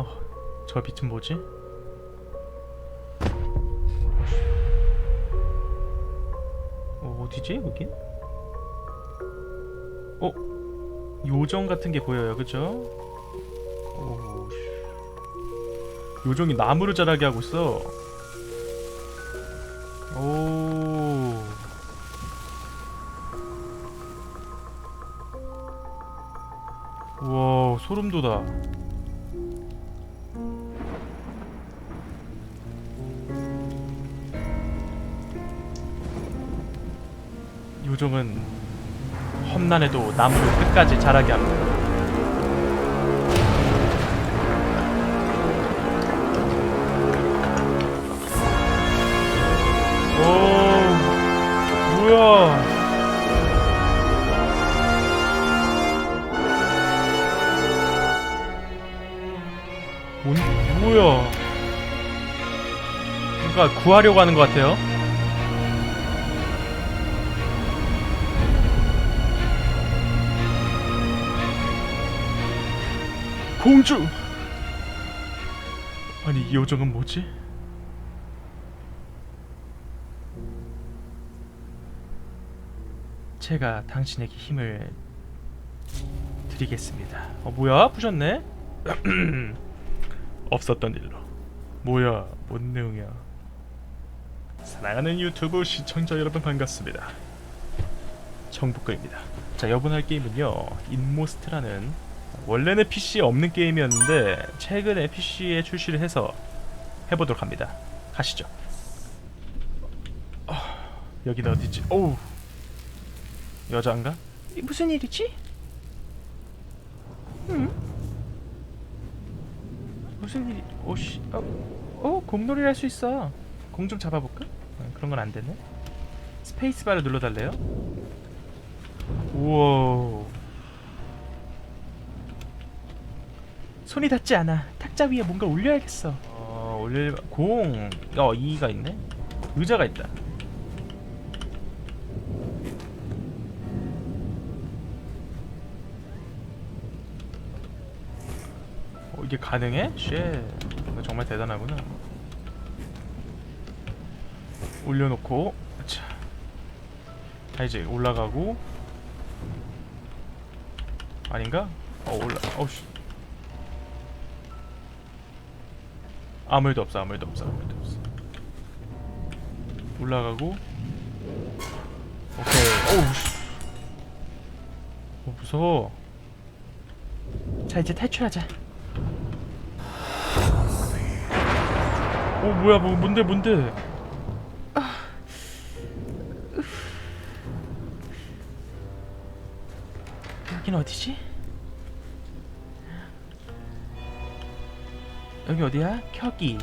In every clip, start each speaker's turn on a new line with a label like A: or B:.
A: 어, 저 빛은 뭐지? 어, 어디지 여긴? 어? 요정 같은 게 보여요 그죠? 오, 씨. 요정이 나무를 자라게 하고 있어 오 우와 소름 돋아 요정은 험난해도 나무를 끝까지 자라게 합니다. 오, 뭐야? 뭔, 뭐야? 뭔가 구하려고 하는 것 같아요. 공주! 아니 이 요정은 뭐지? 제가 당신에게 힘을 드리겠습니다. 어 뭐야? 부셨네? 없었던 일로. 뭐야? 뭔 내용이야? 사랑하는 유튜브 시청자 여러분 반갑습니다. 정복글입니다. 자 이번 할 게임은요 인모스트라는 원래는 PC에 없는 게임이었는데 최근에 PC에 출시를 해서 해보도록 합니다. 가시죠. 아, 여기는 어디지? 오우 여자인가? 이 무슨 일이지? 응? 무슨 일이? 오씨, 어, 어 공놀이를 할 수 있어. 공 좀 잡아볼까? 어, 그런 건 안 되네. 스페이스바를 눌러달래요. 우와. 손이 닿지 않아. 탁자 위에 뭔가 올려야겠어. 어, 올릴 공. 어, 이가 있네. 의자가 있다. 어, 이게 가능해? 쉣. 너 정말 대단하구나. 올려놓고, 자, 자 이제 올라가고, 아닌가? 어 올라, 어우 씨. 아무 일도 없어 아무 일도 없어 아무 일도 없어. 올라가고. 오케이. 어우 씨. 어 무서워. 자 이제 탈출하자. 어 뭐야 뭐 뭔데 뭔데? 여긴 어디지? 여기 어디야? 켜기.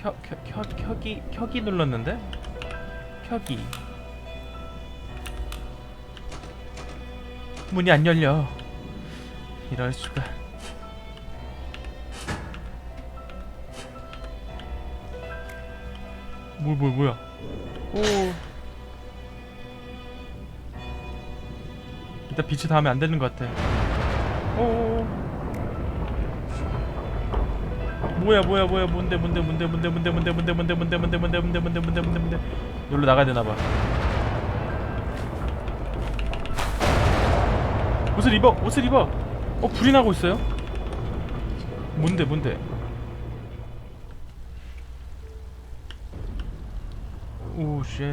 A: 켜, 켜, 켜, 켜기, 켜기 눌렀는데? 켜기. 문이 안 열려. 이럴 수가. 뭐, 뭐, 뭐야? 오. 일단 빛이 닿으면 안 되는 것 같아. 오 뭐야 뭐야 뭐야 뭔데 뭔데 뭔데 뭔데 뭔데 뭔데 뭔데 뭔데 뭔데 뭔데 뭔데 뭔데 뭔데 뭔데 뭔데 뭔데 여기로 나가야 되나봐 옷을 입어 옷을 입어 어 불이 나고 있어요 뭔데 뭔데 오쉣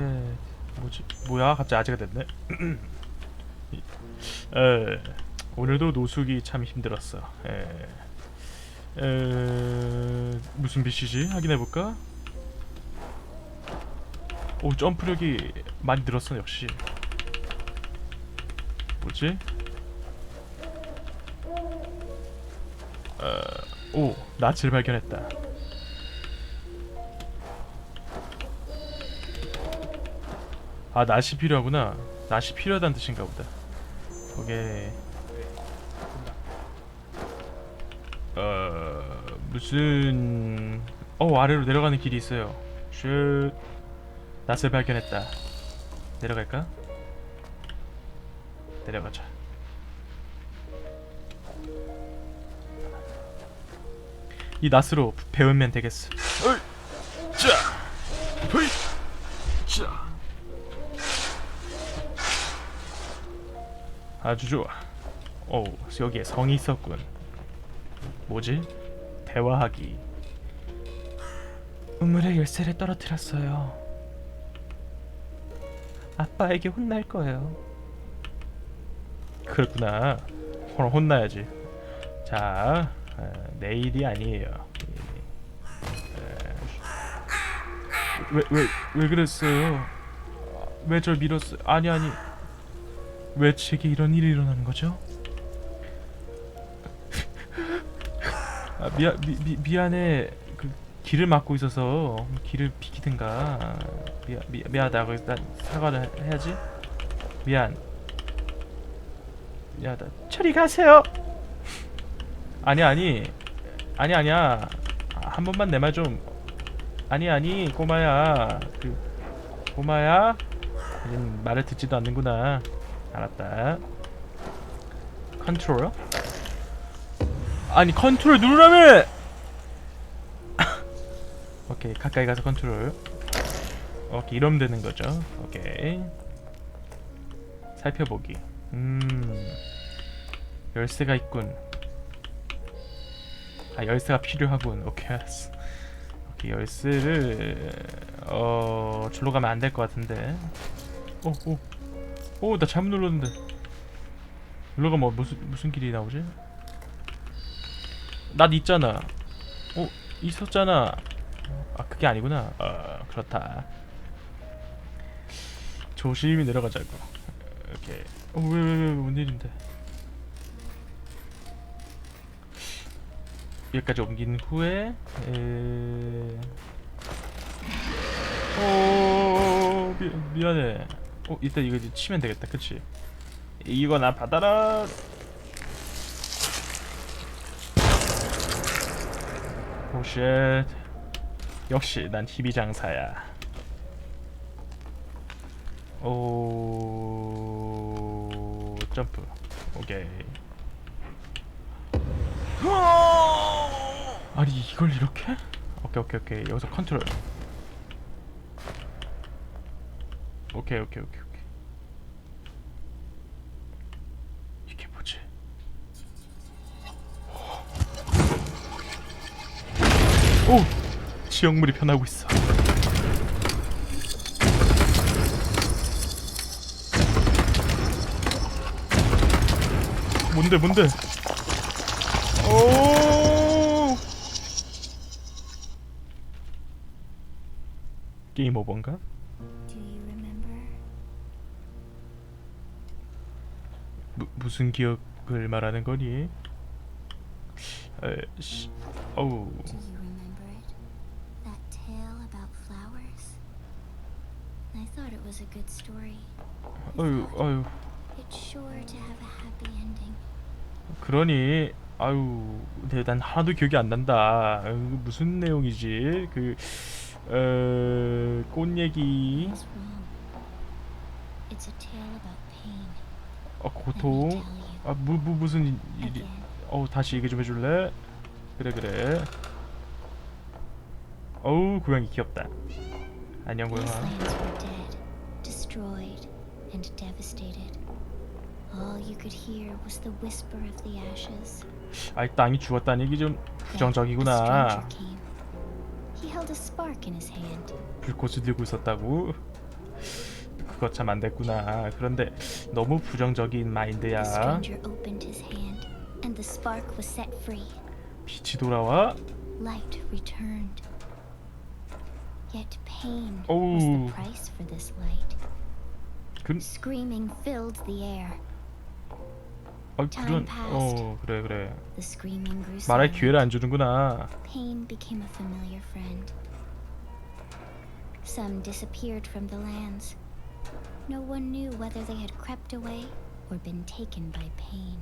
A: 뭐지 뭐야 갑자기 아재가 됐네 에 오늘도 노숙이 참 힘들었어 에 에... 무슨 빛이지? 확인해 볼까? 오 점프력이 많이 늘었어 역시. 뭐지? 어... 오 낯을 발견했다. 아 낯이 필요하구나. 낯이 필요하다는 뜻인가 보다. 오케이. 어 무슨 어 아래로 내려가는 길이 있어요. 슛 낯을 발견했다. 내려갈까? 내려가자. 이 낫으로 배우면 되겠어. 어이, 자, 허이, 자. 아주 좋아. 오, 여기에 성이 있었군. 뭐지? 대화하기. 우물의 열쇠를 떨어뜨렸어요. 아빠에게 혼날 거예요. 그렇구나. 그럼 혼나야지. 자, 어, 내일이 아니에요. 왜 왜 왜 그랬어요? 왜 절 밀었어요? 아니 아니. 왜 제게 이런 일이 일어나는 거죠? 아, 미안 미, 미, 미안해. 그 길을 막고 있어서 길을 비키든가. 미안 미, 미안하다. 난 사과를 해야지. 미안. 미안하다. 저리 가세요. 아니 아니 아니 아니야. 아, 한 번만 내 말 좀. 아니 아니 꼬마야. 그 꼬마야. 말을 듣지도 않는구나. 알았다. 컨트롤? 아니 컨트롤 누르라며! 오케이 가까이 가서 컨트롤. 오케이 이러면 되는 거죠. 오케이. 살펴보기. 음 열쇠가 있군. 아 열쇠가 필요하군. 오케이 알았어. 오케이 열쇠를 어 절로 가면 안 될 것 같은데. 오오 오, 나 잘못 눌렀는데. 일로 가면 뭐, 무슨 무슨 길이 나오지? 난 있잖아. 어, 있었잖아. 아, 그게 아니구나. 어, 그렇다. 조심히 내려가자고. 이렇게. 어, 왜, 왜, 왜, 뭔 일인데? 여기까지 옮긴 후에, 에... 어, 미, 미안해. 어, 이따 이거 치면 되겠다. 그치? 이거 나 받아라. 쉣. 역시 난 TV 장사야. 오 점프. 오케이. 아니 이걸 이렇게? 오케이 오케이 오케이 여기서 컨트롤. 오케이 오케이 오케이 오케이. 이게 뭐지? 오! 지역물이 변하고 있어. 뭔데 뭔데? 오! 게임 오버인가?
B: Do you remember?
A: 무, 무슨 기억을 말하는 거니? 에, 씨, 어우,
B: was a good story. Thought
A: 어유,
B: It's sure to have a happy ending.
A: 그러니, 아유, 근데 난 하나도 기억이 안 난다. 아유, 무슨 내용이지? 그, 어, 꽃 얘기,
B: It's wrong. It's a tale about pain.
A: 어,
B: Let me
A: 고통,
B: tell you
A: 아, 무, 무, 무슨 일이,
B: again.
A: 어우, 다시 얘기 좀 해줄래? 그래, 그래. 어우, 고양이 귀엽다. 안녕,
B: These
A: 고양아.
B: lands were dead, destroyed, and devastated. All you could hear was the whisper of the ashes.
A: 아이, 땅이 죽었다는 얘기 좀 부정적이구나.
B: He held a spark in his hand.
A: 불꽃을 들고 있었다고? 그거 참 안 됐구나. 그런데 너무 부정적인
B: The
A: 마인드야.
B: stranger opened his hand, and the spark was set free.
A: 빛이 돌아와.
B: Light returned. Yet pain was
A: Oh.
B: the price for this light.
A: 그,
B: Screaming filled the air.
A: 어,
B: Time
A: 그런,
B: passed.
A: 어, 그래, 그래.
B: The screaming grew
A: 말할
B: silent.
A: 기회를 안 주는구나.
B: Pain became a familiar friend. Some disappeared from the lands. No one knew whether they had crept away or been taken by pain.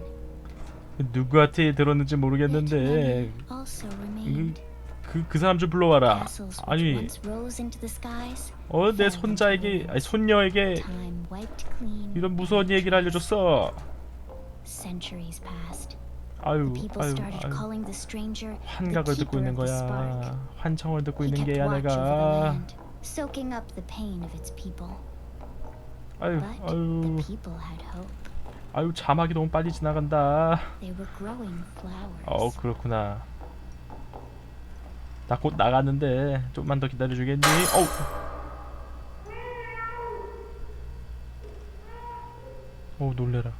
A: 누구한테 들었는지
B: Yet
A: 모르겠는데
B: many also remained.
A: 그, 그 사람 좀 불러와라. 아니, 어, 내 손자에게, 아니, 손녀에게. 이런 무서운 얘기를. 알려줬어. 아유 아유 아유 환각을 듣고 있는. 거야 환청을 듣고 있는 게야 내가. 아유 아유. 아유 자막이 너무 빨리 지나간다. 어 그렇구나 나 곧 나가는데 좀만 더 기다려주겠니? 어우 어우 놀래라